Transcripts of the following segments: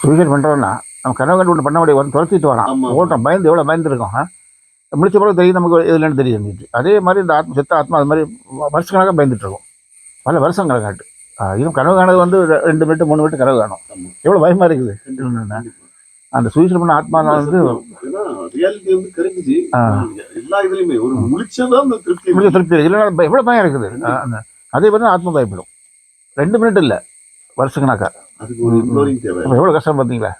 Suicide பண்ணுறோன்னா நம்ம கனவு கண்டு ஒன்று பண்ண முடியாது வந்து துரத்திட்டு வரான். ஓட்டம் பயந்து எவ்வளோ பயந்துருக்கோம்? முடிச்ச பிறகு தெரியும் நமக்கு இதுலன்னு தெரியும் அதே மாதிரி இந்த ஆத்மா செத்த ஆத்மா அது மாதிரி வருஷக்கணக்காக பயந்துட்டு இருக்கும் பல வருஷம் கணக்காட்டு இதுவும் கனவு காணது வந்து ரெண்டு மினிட்டு மூணு மினிட்டு கனவு காணும். எவ்வளோ பயமாக இருக்குது? அந்த சூசைட் பண்ண ஆத்மா வந்து ரியாலிட்டி வந்து கிடைக்குச்சு ஆ. எல்லா இதுலயுமே. ஒரு முழிச்சதான் திருப்தி. திருப்தி. இல்லைன்னா எவ்வளோ பயம் இருக்குது? அதே மாதிரி ஆத்மா பயப்படும். ரெண்டு மினிட் இல்லை. அப்ப எவ்வளோ கஷ்டம் பார்த்தீங்களா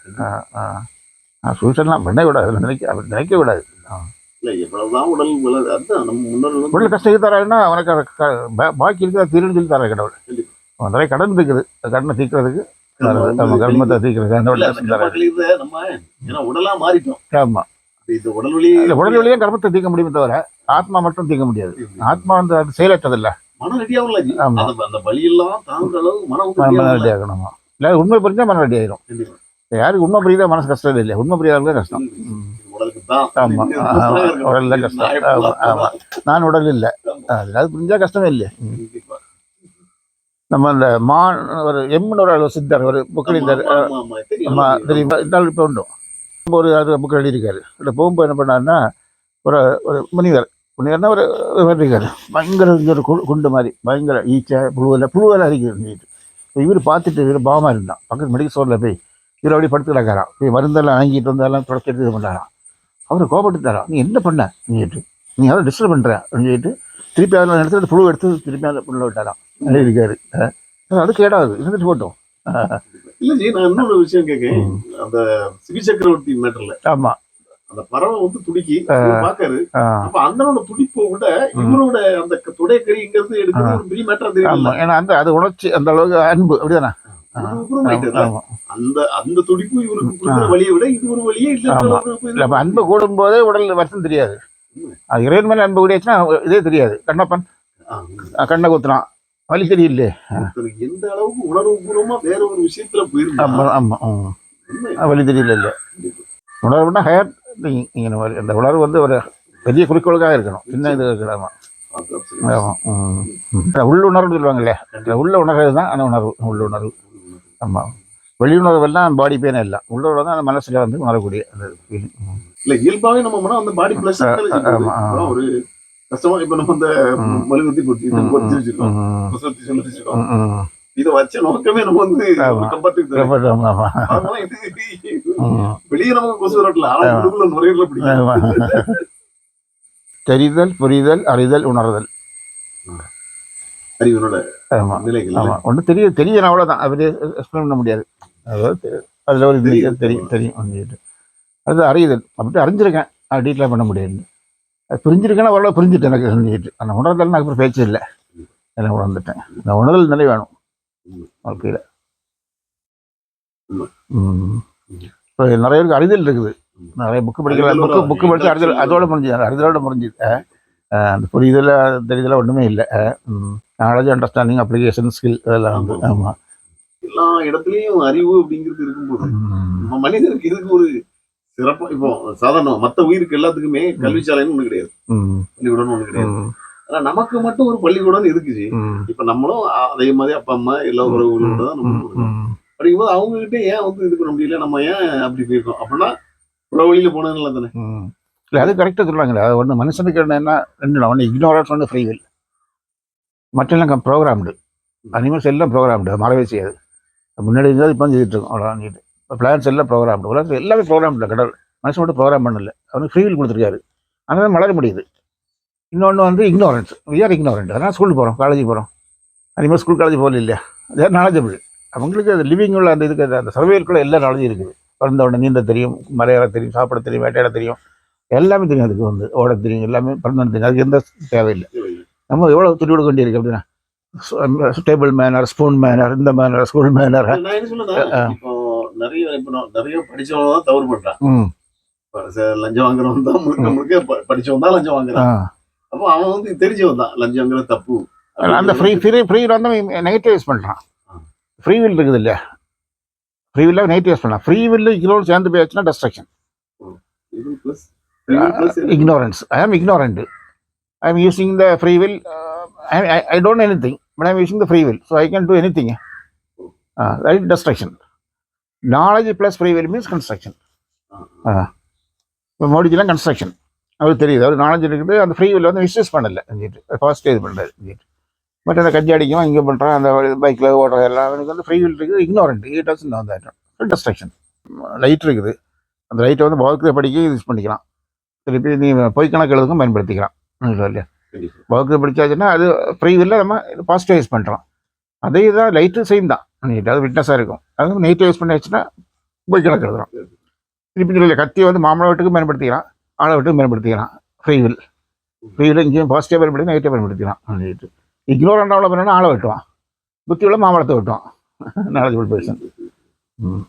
சூசைட்லாம் பண்ண விடாது அப்படி நினைக்க நினைக்க விடாது உடல் கஷ்டம் தராருன்னா அவனுக்கு பாக்கி இருக்கிற தீருன்னு சொல்லி தர கடவுள். அவன் நிறைய கடன் இருக்குது. கடனை தீர்க்கிறதுக்கு. கர்மத்தை தீர்க்கிறது அந்த உடல் மாறிட்டோம். ஆமா. இந்த உடல் வழியே கர்மத்தை தீர்க்க முடியுமே தவிர ஆத்மா மட்டும் தீர்க்க முடியாது. ஆத்மா வந்து அது செயலற்றது இல்ல மனம் அந்த தாங்குற மனம் ரெடி ஆகணுமா இல்லை உண்மை புரிஞ்சா மன ரெடி ஆயிரும். யாருக்கு உண்மை புரியுதா மனசு கஷ்டம் இல்லை உண்மை புரியாதவங்க கஷ்டம். ம். உடலுக்கு தான் ஆமா. ஆமா. உடல்ல கஷ்டம். ஆமா. ஆமா. நான் உடல் இல்லை. அது புரிஞ்சா கஷ்டமே இல்லை கண்டிப்பா. நம்ம அந்த மான் ஒரு எம்னு ஒரு சித்தர் ஒரு புக்கில் இந்த ஆமா, ஆமா, ஆமா. தெரியும். இந்த ஆள் இப்போ உண்டு. இப்போ ஒரு அது புக் எழுதியிருக்காரு. இல்லை போகும்போது என்ன பண்ணாருன்னா ஒரு ஒரு முனிவர் முனிவர்னா ஒரு இவர் இருக்காரு பயங்கர ஒரு குண்டு மாதிரி பயங்கர ஈச்சை புழுவில் புழுவெல்லாம் இருக்குது இப்போ இவர் பார்த்துட்டு இவர் பாவமாக இருந்தான். பக்கத்து மெடிக்கல் ஸ்டோரில் போய் இவர் அப்படி படுத்து கிடக்காராம் போய் மருந்தெல்லாம் வாங்கிட்டு வந்தாலும் தொடச்சி எடுத்து இது பண்ணுறாராம் அவர் கோபப்பட்டுட்டாராம். நீ என்ன பண்ண? நீ கேட்டு நீ யாரும் டிஸ்டர்ப் பண்ணுற அப்படின்னு சொல்லிட்டு திருப்பி அதில் எடுத்து புழு எடுத்து திருப்பி அதில் புள்ள விட்டாராம். அஹ் அது கேடாது இருந்துட்டு போட்டோம். இல்ல ஜி நான் இன்னொரு விஷயம் கேட்கேன் அந்த சிவி சக்கரவர்த்தி மேட்டர்ல ஆமாம் அந்த பறவை வந்து துடிக்கி. பாக்காரு அப்ப அந்தனோட துடிப்பை விட இவரோட அந்த துடைக்கறிங்கிறது எடுக்கிறது ஒரு பெரிய மேட்டர் தெரியும் ஆமா. ஏன்னா அந்த அது உணர்ச்சி அந்த அளவுக்கு அன்பு. அப்படிதானே. அந்த அந்த துடிப்பு இவருக்கு கொடுக்குற வழியை விட இது ஒரு வழியே இல்ல அன்பு கூடும் போதே உடல் வருத்தம் தெரியாது. அது இறைவன் மேல அன்பு கூடியாச்சுன்னா இதே தெரியாது. கண்ணப்பன்? கண்ணை குத்துறான். வலி தெரியலையே எந்த அளவுக்கு உணர்வு பூர்வமா வேற ஒரு விஷயத்துல போயிருந்தா? ஆமா ஆமா. வலி தெரியல இல்ல உணர்வுனா ஹேர் நீங்க இந்த மாதிரி அந்த உணர்வு வந்து ஒரு பெரிய குறிக்கோளுக்காக இருக்கணும். சின்ன இது இருக்கலாமா ஆமா ம். ம். உள்ளுணர்வு சொல்லுவாங்கல்ல இந்த உள்ள உணர்வு தான் அந்த உணர்வு உள்ளுணர்வு. ஆமா. வெளியுணர்வெல்லாம் பாடி பெயின் எல்லாம் உள்ளுணர்வு தான் அந்த மனசுல வந்து உணரக்கூடிய அந்த. இல்ல இயல்பாவே நம்ம மனம் அந்த பாடி பிளஸ். ஒரு கஷ்டமா இப்ப நம்ம அந்த ம். மழுகுத்தி போட்டு ம், பொறிச்சு வச்சிருக்கோம். இத வச்ச நோக்கமே நம்ம வந்து. வெளியே நமக்கு கொசு வரட்டல ஆனா. உள்ளுக்குள்ள நுரையீரல பிடிக்கும். தெரிதல் புரிதல் அறிதல் உணர்தல். அறிவனோட ஆமா. நிலைகள். ஆமா. ஒன்றும் தெரிய தெரியணும் அவ்வளோதான் எக்ஸ்பிளைன் பண்ண முடியாது. அதாவது அதுல ஒரு தெரியும். தெரியும். அப்படின்ட்டு அது அறியுதல் அப்படி அறிஞ்சிருக்கேன். அது டீட்டெயிலாக பண்ண முடியாது. அது புரிஞ்சிருக்கேன்னா அவ்வளோ புரிஞ்சுட்டு எனக்கு. சொல்லிட்டு அந்த உணர்தல் எனக்கு அப்புறம் பேச்சு இல்லை. எல்லாம் உணர்ந்துட்டேன். உணர்தல் நிலை வேணும். வாழ்க்கையில். இப்போ நிறைய பேருக்கு அறிதல் இருக்குது. நிறைய புக்கு படிக்கிற புக்கு புக்கு படிச்சு அறிதல் அதோட முடிஞ்சு அந்த அறிதலோட முடிஞ்சுது. அந்த புரிதல தெரிதல ஒன்றுமே இல்லை. நாலேஜ் அண்டர்ஸ்டாண்டிங் அப்ளிகேஷன் ஸ்கில் அதெல்லாம் வந்து ஆமாம் எல்லா இடத்துலயும் அறிவு அப்படிங்கிறது இருக்கும்போது நம்ம மனிதருக்கு இதுக்கு ஒரு சிறப்பா. இப்போ சாதாரண மத்த உயிருக்கு எல்லாத்துக்குமே கல்விச்சாலைன்னு ஒண்ணு கிடையாது. பள்ளிக்கூடம் ஒண்ணு கிடையாது. ஆனா நமக்கு மட்டும் ஒரு பள்ளிக்கூடம் இருக்குச்சு இப்ப நம்மளும் அதே மாதிரி அப்பா அம்மா எல்லா உறவுகளோட தான் நம்ம. அப்படிங்கும்போது அவங்க கிட்ட ஏன் வந்து இது பண்ண முடியல? நம்ம ஏன் அப்படி போயிருக்கோம்? அப்படின்னா புற வழியில போனதுனால தானே. இல்லை அது கரெக்டாக சொல்லுவாங்களே அது ஒன்று மனுஷனுக்கு என்னன்னா ரெண்டு ஒன்று இக்னோரன்ஸ் ஒன்று ஃப்ரீவில் மற்றெல்லாம் ப்ரோக்ராம்டு அனிமல்ஸ் எல்லாம் ப்ரோக்ராம்டு மறவே செய்யாது. முன்னாடி இருந்தால் இப்போ செய்துட்டு இருக்கோம். அவ்வளோதான் நீட்டு. இப்போ பிளான்ஸ் எல்லாம் ப்ரோக்ராம்டு உலகத்தில் எல்லாமே ப்ரோக்ராம்டு கடவுள். மனுஷன் மட்டும் ப்ரோக்ராம் பண்ணல. அவனுக்கு ஃப்ரீவில் கொடுத்துருக்காரு. ஆனால் வளர முடியுது. இன்னொன்று வந்து இக்னோரன்ஸ் are ignorant. அதனால் ஸ்கூலுக்கு போகிறோம் காலேஜ் போகிறோம் அனிமல் ஸ்கூல் காலேஜ் போகல இல்லையா? அதே நாலேஜபிள் அவங்களுக்கு அது லிவிங் உள்ள அந்த இதுக்கு அந்த சர்வேலுக்குள்ள எல்லா நாலேஜும் இருக்குது. பிறந்த உடனே நீந்த தெரியும் மலையாள தெரியும் சாப்பிட தெரியும் வேட்டையாட தெரியும். எல்லாமே தெரியும் அதுக்கு வந்து. ஓட தெரியும் எல்லாமே பிறந்த தெரியும். அதுக்கு எந்த தேவையில்லை. நம்ம எவ்வளோ துணி கொடுக்க வேண்டியிருக்கு அப்படின்னா? டேபிள் மேனர் ஸ்பூன் மேனர் இந்த மேனர் ஸ்கூல் மேனர் நிறைய நிறைய படிச்சவங்க தான் தவறு பண்றான் லஞ்சம் வாங்குறவன் தான் முழுக்க முழுக்க ப- படிச்சவன் தான் லஞ்சம். வாங்குறான். அப்போ அவன் வந்து தெரிஞ்சவன் தான் லஞ்சம்ங்கிறது தப்பு அந்த ஃப்ரீ ஃப்ரீ ஃப்ரீ வந்து நெகட்டிவ் யூஸ் பண்ணுறான் ஃப்ரீ வில் இருக்குது இல்லையா ஃப்ரீ வில்லாக நெகட்டிவ் யூஸ் பண்ணலாம் ஃப்ரீ வில்லு இக்னோர் சேர்ந்து போயாச்சுன்னா டெஸ்ட்ரக்ஷன் இது plus இது plus ignorance. I am ignorant. I am using the free will. Uh, I, I, I don't know anything, but I am using the free will. So I can do anything. Uh, that is destruction. Knowledge plus free will means construction ஆ. இப்போ மோடிஜிலாம் construction அவருக்கு தெரியுது. அவர் knowledge இருக்குது. அந்த free will வந்து misuse பண்ணல. First இது பண்ணுறாரு பட் அந்த கஞ்சி அடிக்கும் இங்கே பண்ணுறான் அந்த பைக்கில் ஓடுறது எல்லாம் அவனுக்கு வந்து ஃப்ரீ வில் இருக்குது. Ignorant it doesn't know that construction light இருக்குது. அந்த லைட்டை வந்து பௌத்திக படிக்க யூஸ் பண்ணிக்கலாம். திருப்பி நீ பொய் கணக்கு எழுதுக்கும் பயன்படுத்திக்கலாம். இல்லையா? பௌத்திக படிச்சாச்சுன்னா அது ஃப்ரீ வில்ல நம்ம பாசிட்டிவ் யூஸ் பண்ணுறோம் அதே தான் லைட்டு சேம் தான். நீட் அது விட்னஸாக இருக்கும். அது நெகட்டிவ் யூஸ் பண்ணி வச்சுன்னா பொய் கணக்கு எழுதுறோம். திருப்பி இல்லை கத்தியை வந்து மாமலை வீட்டுக்கும் பயன்படுத்திக்கலாம். ஆளை வீட்டுக்கும் பயன்படுத்திக்கலாம். ஃப்ரீ வில் ஃப்ரீ வில் இங்கேயும் பாசிட்டிவ் பயன்படுத்தி நெகட்டிவ் பயன்படுத்திக்கலாம். சொல்லிட்டு இக்னோரண்ட் அவ்வளோ பண்ணா ஆளை வெட்டுவான். புத்தி உள்ள மாமலத்தை வெட்டுவான். நாலேஜபிள் பர்சன் ம்.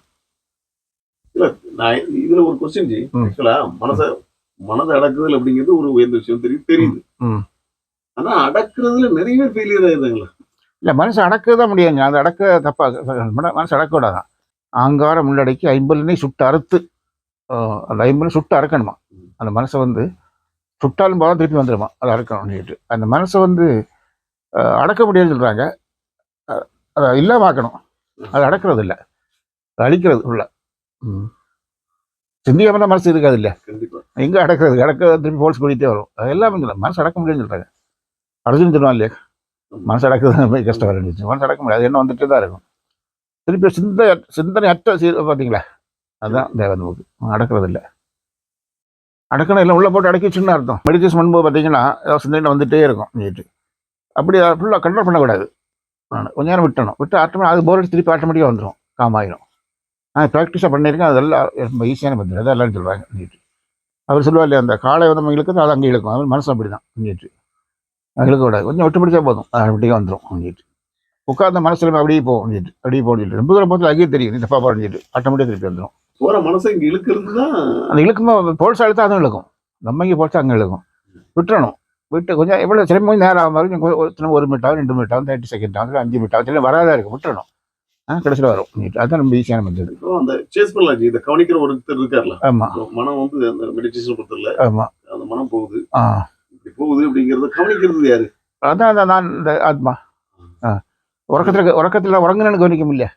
நான் இதுல ஒரு கொஸ்டின் ஜி. ம். ஆக்சுவலா மனச மனதை அடக்குதல் அப்படிங்கிறது ஒரு உயர்ந்த விஷயம் தெரியும் தெரியுது. ம். ஆனா அடக்குறதுல நிறைய ஃபெயிலியர் ஆயிருந்தாங்களா இல்லை மனசு அடக்க தான் முடியுங்க அது அடக்க தப்பாக மனசு அடக்க விடாதான் ஆங்காரம் உள்ளடக்கி ஐம்பதுனே சுட்டு அறுத்து அந்த ஐம்பது சுட்டு அறுக்கணுமா? அந்த மனசை வந்து சுட்டாலும் போதும் திருப்பி வந்துடுமா அது அறுக்கணும் சொல்லிட்டு அந்த மனசை வந்து அடக்க முடியாதுன்னு சொல்கிறாங்க அதை இல்லாமாக்கணும் அது அடக்கிறது இல்லை. அது அழிக்கிறது உள்ள. ம். சிந்திக்காம தான் மனசு இருக்காது இல்லை எங்கே அடக்கிறது? அடக்க திருப்பி போல்ஸ் பண்ணிகிட்டே வரும். அது எல்லாமே இல்லை. மனசு அடக்க முடியும்னு சொல்கிறாங்க அர்ஜுன் சொல்லுவான் இல்லையா? மனசு அடக்குறது போய் கஷ்டம் இருந்துச்சு மனசு அடக்க முடியாது. என்ன வந்துட்டு தான் இருக்கும். திருப்பி சிந்த சிந்தனை அற்ற பார்த்தீங்களா அதுதான் தேவன் அடக்கிறது இல்லை. அடக்கணும் இல்லை உள்ளே போட்டு அடக்கி சின்ன அர்த்தம். மெடிடேஷன் பண்ணும்போது பார்த்தீங்கன்னா ஏதாவது சிந்தனை வந்துட்டே இருக்கும் நீட்டு. அப்படி ஃபுல்லாக கண்ட்ரோல் பண்ணக்கூடாது. நான் கொஞ்ச நேரம் விட்டணும். விட்டு ஆட்டோமே அது போர் அடிச்சு திருப்பி ஆட்டோமேட்டிக்காக வந்துடும் காம் நான் ப்ராக்டிஸாக பண்ணியிருக்கேன் அதெல்லாம் ரொம்ப ஈஸியான பதில் அதான் எல்லாரும் சொல்லுவாங்க நீட்டு. அவர் சொல்லுவார் இல்லையா அந்த காலை வந்து இழுக்குது அது அங்கே இழுக்கும். அது மனசு அப்படி தான் நீட்டு. இழுக்க கூடாது கொஞ்சம் விட்டு பிடிச்சா போதும். அது அப்படியே வந்துடும் நீட்டு. உட்கார்ந்த மனசில் அப்படியே போகும் அப்படியே போட்டு ரொம்ப தூரம் பார்த்து அங்கேயே தெரியும். நீ தப்பா போகிட்டு ஆட்டோமேட்டிக்காக திருப்பி வந்துடும் போற மனசை இங்க இழுக்கிறது தான் அந்த இழுக்கும்போது போல்ஸ் அழுத்தா அதுவும் இழுக்கும். நம்ம இங்கே போல்ஸ் அங்கே இழுக்கும். விட்டுறணும். விட்டு கொஞ்சம் எவ்வளோ சிரமம் கொஞ்சம் நேரம் ஆகும் கொஞ்சம் ஒரு மினிட் ஆகும் ரெண்டு மினிட் ஆகும் தேர்ட்டி செகண்ட் ஆகும் அஞ்சு மினிட் ஆகும் இல்லை வராதா இருக்கும். விட்டுறணும். ஆ கடைசியில் வரும். அதுதான் ரொம்ப ஈஸியான மெத்தட் அந்த சேஸ் பண்ணலாம். இதை கவனிக்கிற ஒருத்தர் இருக்கார்ல. ஆமாம் மனம் வந்து அந்த மெடிடேஷன் பொறுத்தல ஆமாம் அந்த மனம் போகுது. ஆ. இப்படி போகுது அப்படிங்கறத கவனிக்கிறது யாரு? அதான் அதான் நான் இந்த ஆத்மா. ஆ. உறக்கத்தில் உறக்கத்தில் உறங்குனேன்னு கவனிக்க முடியல.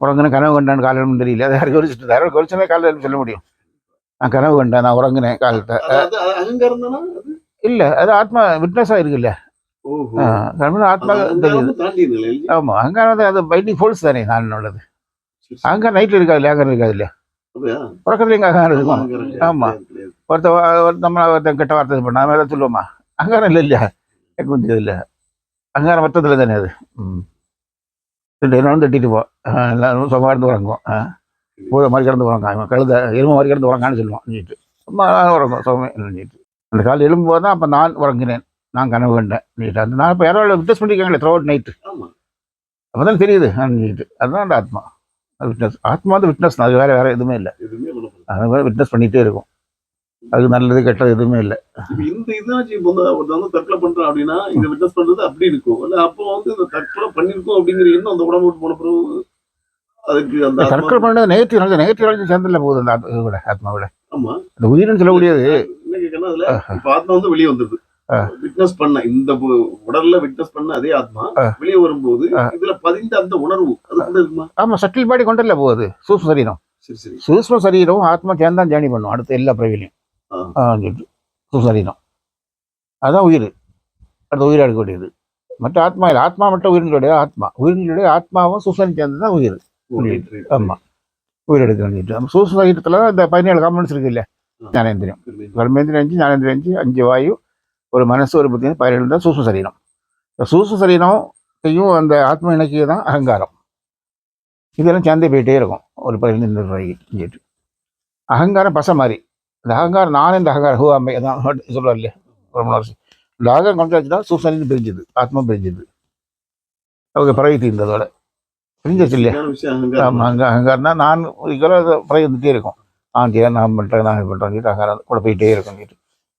உறங்குனேன் கனவு கண்டான்னு காலையில் தெரியல. அதை யாரும் கவனிச்சுட்டு யாரும் கவனிச்சதே காலையில் சொல்ல முடியும். நான் கனவு கண்டேன் நான் உறங்குனேன் காலத்தை அகங்காரம் இல்லை அது ஆத்மா விட்னஸாக இருக்குல்ல ஓஹோ. ஆ, கர்மம் ஆத்மா தெரியுது. அகங்காரம் ஆமாம் அங்கே அது பைண்டிங் ஃபோல்ஸ் தானே நான் உள்ளது. அங்கே நைட்டில் இருக்காது இல்லையா அங்கே இருக்காது இல்லையா? அப்படியா? உறக்கத்துல எங்கே அகங்காரம் இருக்கும்? அகங்காரம் கிடையாது, ஆமா. ஒருத்த ஒரு- நம்ம ஒருத்தன் கெட்ட வார்த்தை பண்ண ஏதாவது சொல்லுவோமா? அங்காரம் இல்லை இல்லையா எனக்கு இல்லை. அங்காரம் மொத்தத்தில் தானே அது? ம். என்ன தட்டிட்டு போ. எல்லாரும் சும்மா இருந்து உறங்குவோம் ஆ பூத மாதிரி கிடந்து உறங்க. கழுத எலும்பு மாதிரி கிடந்து உறங்கான்னு சொல்லுவான். நீட்டு சும்மா நான் உறங்கும். சுகமே நீட்டு அந்த கால் எலும்போது தான் அப்போ நான் உறங்கினேன். நான் கனவு கண்டேன். நீட்டு அந்த நான் இப்போ யாரோ விட்னஸ் பண்ணியிருக்காங்களே த்ரோ அவுட் நைட்டு அப்போ தான் தெரியுது. நீட்டு அதுதான் அந்த ஆத்மா. அது விட்னஸ் ஆத்மா வந்து விட்னஸ் அது வேறு வேறு எதுவுமே இல்லை. அது மாதிரி விட்னஸ் பண்ணிகிட்டே இருக்கும். அது நல்லது கெட்டது எதுவுமே இல்லை. இந்த இதாச்சு இப்போ வந்து வந்து தற்கொலை பண்றான் அப்படின்னா இதை விட்னஸ் பண்றது அப்படி இருக்கும். இல்ல அப்போ வந்து இந்த தற்கொலை பண்ணிருக்கோம் அப்படிங்கிற எண்ணம் அந்த உடம்பு விட்டு போன பிறகு அதுக்கு அந்த தற்கொலை பண்ணது நெகட்டிவ் நாலேஜ் நெகட்டிவ் நாலேஜ் சேர்ந்துல போகுது அந்த ஆத்மா விட ஆத்மா விட ஆமா. அந்த உயிர்னு சொல்லக்கூடியது என்ன கேட்கணும் அதுல இப்ப ஆத்மா வந்து வெளியே வந்துருது. விட்னஸ் பண்ண இந்த உடல்ல விட்னஸ் பண்ண அதே ஆத்மா. வெளியே வரும்போது. இதுல பதிந்த அந்த உணர்வு அது ஆமாம் சட்டில் பாடி கொண்டுல போகுது சூக்ம சரீரம். சரி சரி. சூக்ம சரீரம் ஆத்மா சேர்ந்தான் ஜேர்னி பண்ணும் அடுத்த எல்லா பிறவிலையும். சொல்லிட்டு. சரீரம் அதான் உயிர். அடுத்த உயிர் எடுக்கக்கூடியது மற்ற ஆத்மா இல்லை. ஆத்மா மட்டும் உயிரினுடைய ஆத்மா. உயிரினுடைய ஆத்மாவும் சூசனம் சேர்ந்து தான் உயிர். ஆமாம் உயிர். எடுக்கணும் நம்ம சூக்ம சரீரத்தில் இந்த பதினேழு காம்பனன்ஸ் இருக்கு இல்லையா ஞானேந்திரியம். சரி. கர்மேந்திரம் அஞ்சு ஞானேந்திரம் அஞ்சு அஞ்சு வாயு ஒரு மனசு ஒரு புத்தி பதினேழு தான் சூக்ம சரீரம் இந்த சூக்ம சரீரத்தையும் அந்த ஆத்ம இணக்கிய தான் அகங்காரம். இதெல்லாம் சேர்ந்தே போயிட்டே இருக்கும். ஒரு பதினைந்து ரூபாய்க்கு அகங்காரம் பசை மாதிரி. இந்த அகங்காரம் நானே இந்த அகங்காரம் ஹூ அம்மை அதான் சொல்லுவார் இல்லையா ரொம்ப வருஷம் இந்த அகங்காரம் கொஞ்சம் சூசனின்னு பிரிஞ்சுது ஆத்மா பிரிஞ்சுது அவங்க பறவை தீர்ந்ததோட பிரிஞ்சிச்சு இல்லையா ஆமாம் அங்கே அகங்காரம்னா நான் இதெல்லாம் பறவை வந்துட்டே இருக்கும் நான் செய்ய நான் பண்ணுறேன் நான் இது பண்ணுறேன் சொல்லிட்டு அகங்காரம் கூட போயிட்டே இருக்கும் சொல்லிட்டு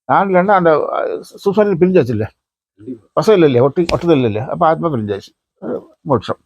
நான் இல்லைன்னா அந்த சூசனில் பிரிஞ்சாச்சு இல்லை. பசம் இல்லை இல்லையா ஒட்டு ஒட்டுதல் இல்லை இல்லையா அப்போ ஆத்மா பிரிஞ்சாச்சு மோட்சம்